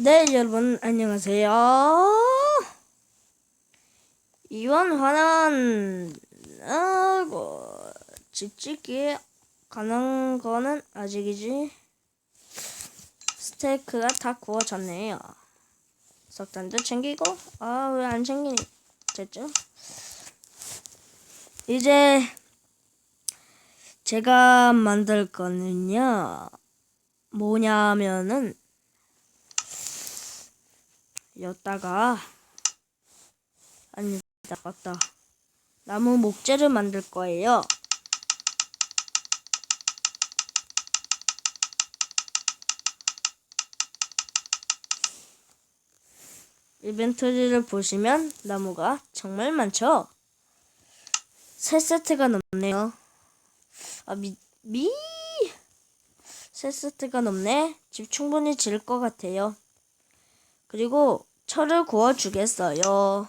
네, 여러분, 안녕하세요. 이번 화는, 아고, 집 짓기에 가는 거는 아직이지. 스테이크가 다 구워졌네요. 석탄도 챙기고, 아, 왜 안 챙기니? 됐죠? 이제, 제가 만들 거는요, 뭐냐면은, 여기다가 아니다 맞다. 나무 목재를 만들 거예요. 이벤토리를 보시면 나무가 정말 많죠? 세 세트가 넘네요. 아 미, 미, 세 세트가 넘네? 집 충분히 지을 것 같아요. 그리고 철을 구워 주겠어요.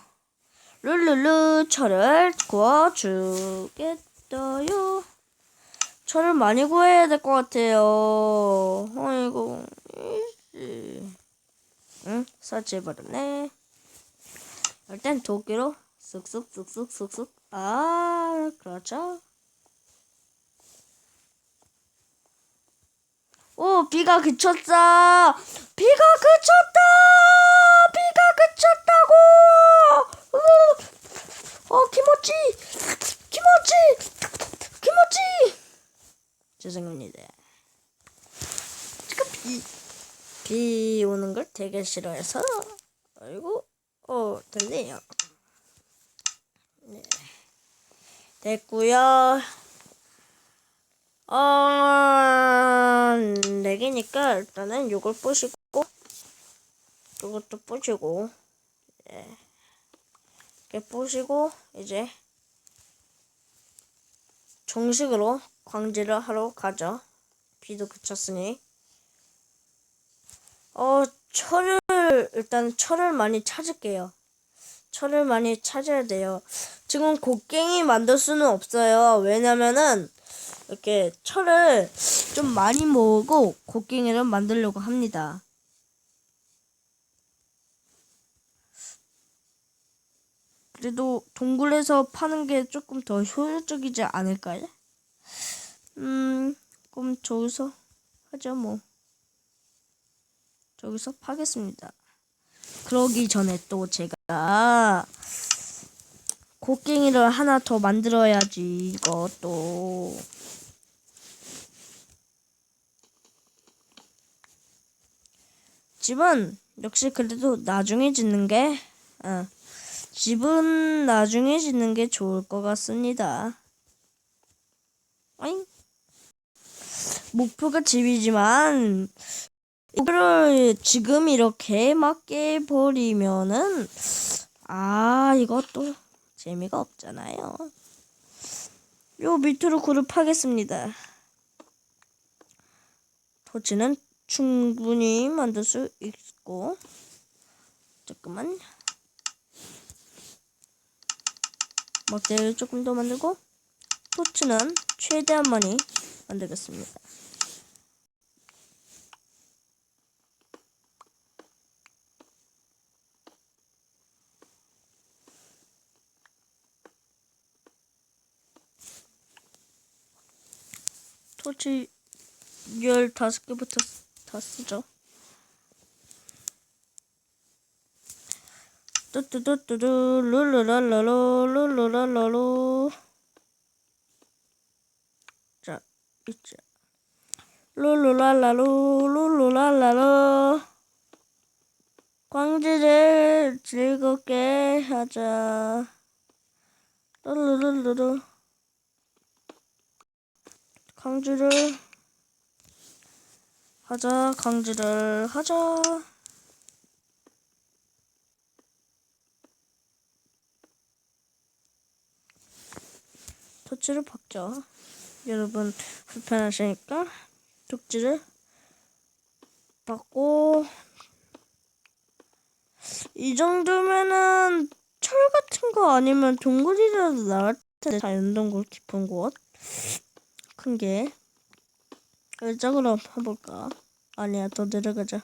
룰루루 철을 구워 주겠어요. 철을 많이 구해야 될 것 같아요. 아이고. 응? 설치해버렸네. 일단 도끼로 쑥쑥쑥쑥쑥쑥. 아, 그렇죠. 오, 비가 그쳤어. 비가 그쳤다. 비가 그쳤다고. 으, 어, 김어치, 김어치, 김어치. 죄송합니다. 지금 비, 비 오는 걸 되게 싫어해서. 아이고, 어, 됐네요. 네. 됐고요. 어, 네 개니까 일단은 요걸 부시고, 요것도 부시고, 예. 부시고, 이제, 정식으로 광질을 하러 가죠. 비도 그쳤으니. 어, 철을, 일단 철을 많이 찾을게요. 철을 많이 찾아야 돼요. 지금 곡괭이 만들 수는 없어요. 왜냐면은, 이렇게 철을 좀 많이 모으고 곡괭이를 만들려고 합니다. 그래도 동굴에서 파는 게 조금 더 효율적이지 않을까요? 음, 그럼 저기서 하죠 뭐. 저기서 파겠습니다. 그러기 전에 또 제가 곡괭이를 하나 더 만들어야지 이것도 집은 역시 그래도 나중에 짓는 게 어, 집은 나중에 짓는 게 좋을 것 같습니다. 아잉 목표가 집이지만 이거를 지금 이렇게 막 깨버리면은 아 이것도 재미가 없잖아요. 요 밑으로 굴을 파겠습니다. 토치는 충분히 만들 수 있고 잠깐만 막대를 조금 더 만들고 토치는 최대한 많이 만들겠습니다. 토치 15개부터 다 쓰죠. 뚜뚜뚜뚜뚜 룰루랄라로 룰루랄라로. 자 있자 룰루랄라로 룰루랄라로. 광지를 즐겁게 하자. 룰루룰루루. 광주를 하자 강제를 하자 토치를 박죠 여러분 불편하시니까 독지를 받고. 이 정도면은 철 같은 거 아니면 동굴이라도 나올 텐데. 자연동굴 깊은 곳. 큰 게. 이쪽으로 해볼까? 아니야 더 내려가자.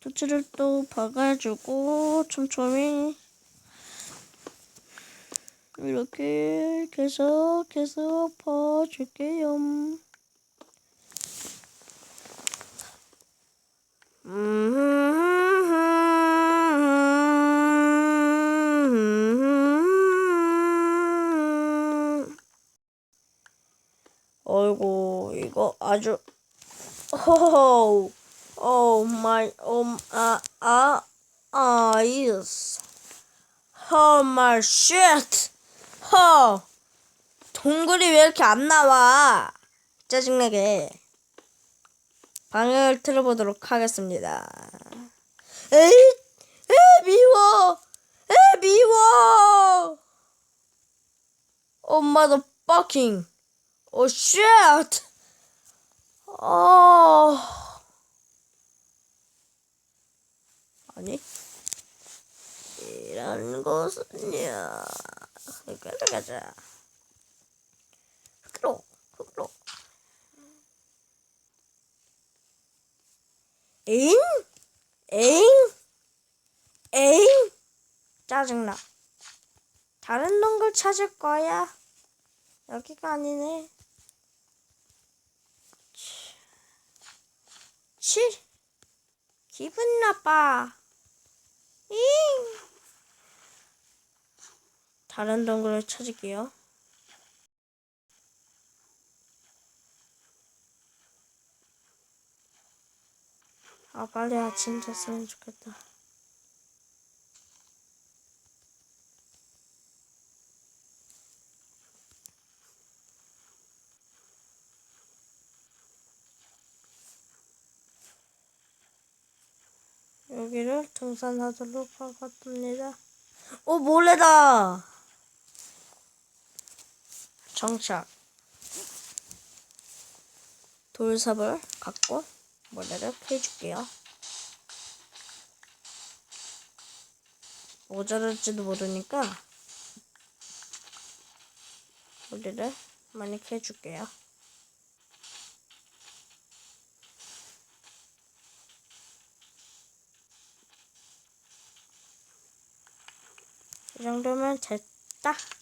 토치를 또 박아주고 촘촘히 이렇게 계속 계속 퍼줄게요. 음. 어이구 이거 아주 호호 오 마이 오아아 아이스 호 마이 쉣 허 동굴이 왜 이렇게 안 나와? 짜증나게. 방을 틀어보도록 하겠습니다. 에이 에 미워! 에 미워! 엄마도 fucking 오 쉣! 어. 아니? 이런 것은요 흙으로 가자. 흙으로 흙으로 에잉 에잉 짜증나. 다른 동굴 찾을 거야? 여기가 아니네. 치. 기분 나빠. 잉 다른 동굴을 찾을게요 아 빨리 아침 잤으면 좋겠다 여기를 등산하도록 하겠습니다. 오, 모래다! 정착. 돌삽을 갖고 모래를 패줄게요. 모자랄지도 모르니까 모래를 많이 캐줄게요. 이 정도면 됐다.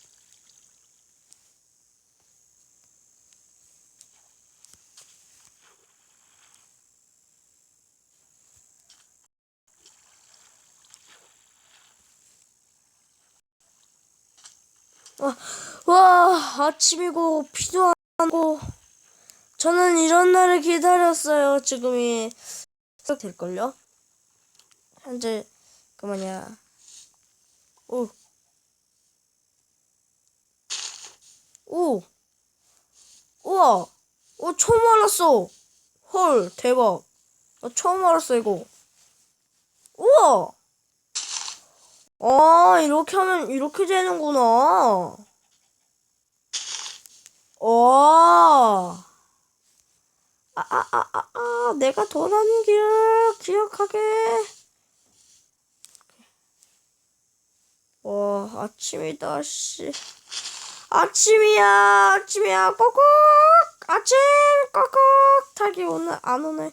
와, 와, 아침이고, 비도 안 오고, 저는 이런 날을 기다렸어요. 지금이, 될걸요? 현재, 그 뭐냐, 오. 오. 우와. 오, 처음 알았어. 헐, 대박. 나 처음 알았어, 이거. 우와. 아, 이렇게 하면 이렇게 되는구나. 와. 아, 아, 아, 아, 아, 내가 돌아는 길 기억하게. 와, 아침이다, 씨. 아침이야, 아침이야, 꼭꼭! 아침, 꼭꼭! 닭이 오늘 안 오네.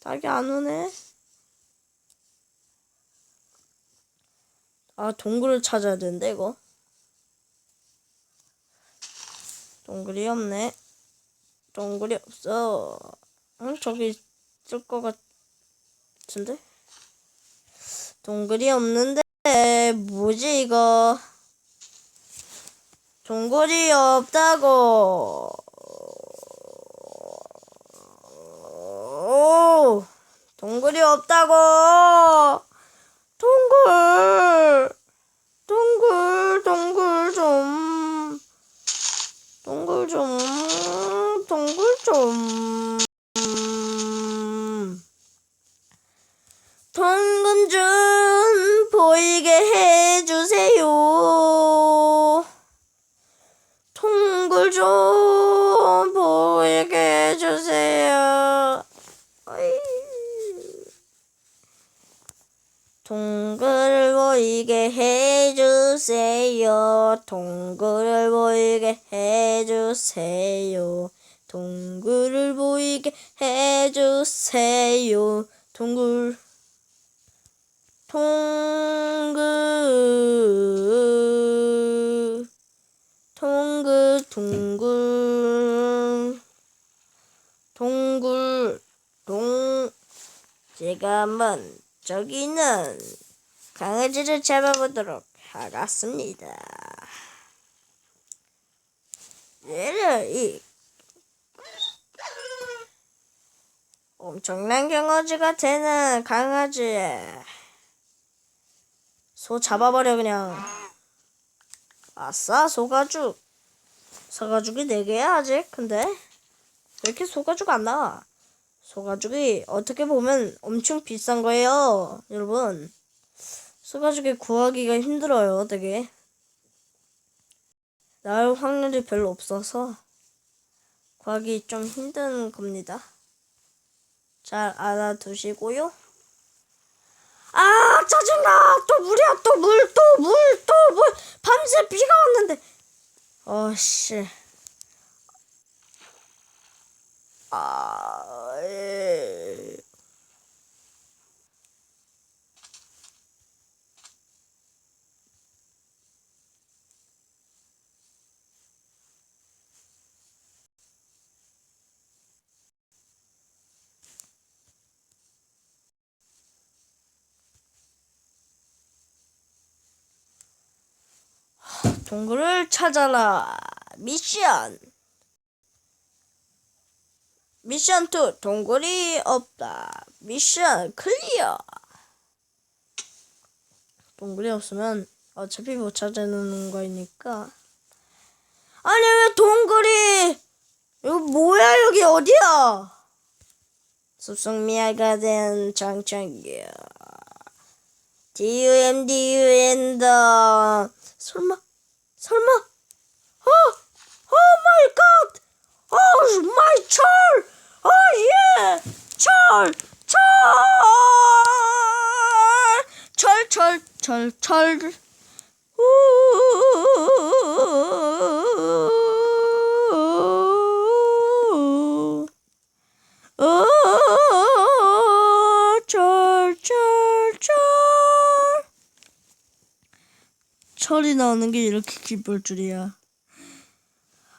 닭이 안 오네. 아, 동굴을 찾아야 되는데, 이거. 동굴이 없네. 동굴이 없어. 응, 저기 있을 것 같은데? 동굴이 없는데. 뭐지 이거 동굴이 없다고 오, 동굴이 없다고 좀 보이게 해주세요. 동굴 보이게 해주세요. 동굴 보이게 해주세요. 동굴 보이게 해주세요. 동굴. 동굴. 동굴, 동굴. 동굴 동 제가 한번 저기는 강아지를 잡아보도록 하겠습니다. 얘를 이 엄청난 경어지가 되는 강아지에 소 잡아버려 그냥. 아싸 소가죽. 소가죽이 4개야 아직. 근데 왜 이렇게 소가죽 안 나와. 소가죽이 어떻게 보면 엄청 비싼 거예요 여러분. 소가죽이 구하기가 힘들어요 되게. 나올 확률이 별로 없어서 구하기 좀 힘든 겁니다. 잘 알아두시고요. 아 짜증나! 또 물이야 또 물 또 물 또 물! 밤새 비가 왔는데. 어씨 아 에. 동굴을 찾아라. 미션. 미션 2 동굴이 없다. 미션 클리어. 동굴이 없으면 어차피 못 찾아내는 거니까. 아니 왜 동굴이 이거 뭐야 여기 어디야? 숲속 미아가 된 장창이야. D-U-M D-U-N 더. 설마 설마 어! 오 마이 갓! 오 마이 철! 오 예! 철! 철! 철, 철, 철, 철. 우. 어, 철, 철, 철. 철이 나오는 게 이렇게 기쁠 줄이야.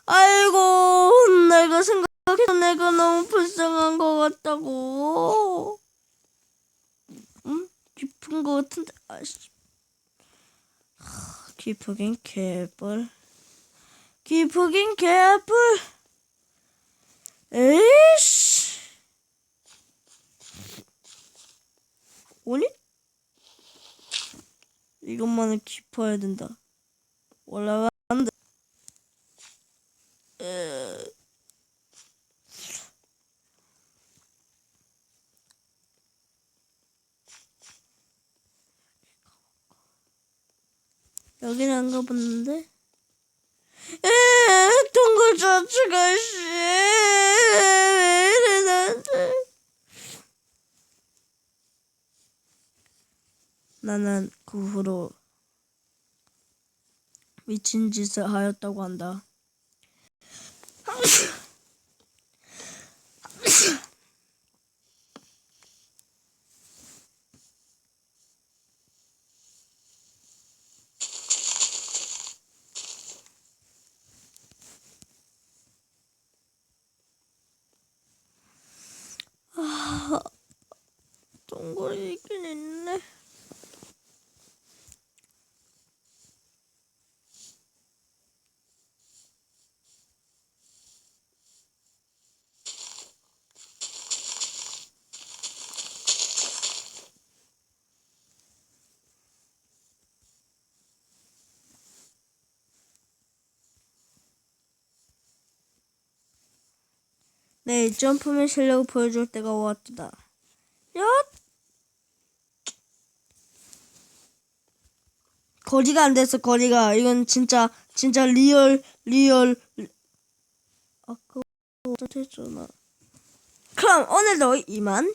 아이고, 내가 생각해도 내가 너무 불쌍한 것 같다고. 응? 깊은 것 같은데, 아씨. 하, 깊으긴 개뿔. 깊으긴 개뿔. 에이씨. 오니? 이것만은 깊어야 된다. 에... 여기는 안 가봤는데? 에, 동굴 자체가 씨, 왜 이래 나는 그 후로 미친 짓을 하였다고 한다. 아, 동굴이 있긴 있네. 네, 점프맨 실력을 보여줄 때가 왔다. 야! 거리가 안 됐어, 거리가. 이건 진짜, 진짜 리얼, 리얼. 아까 어떻게 했잖아. 그럼 오늘도 이만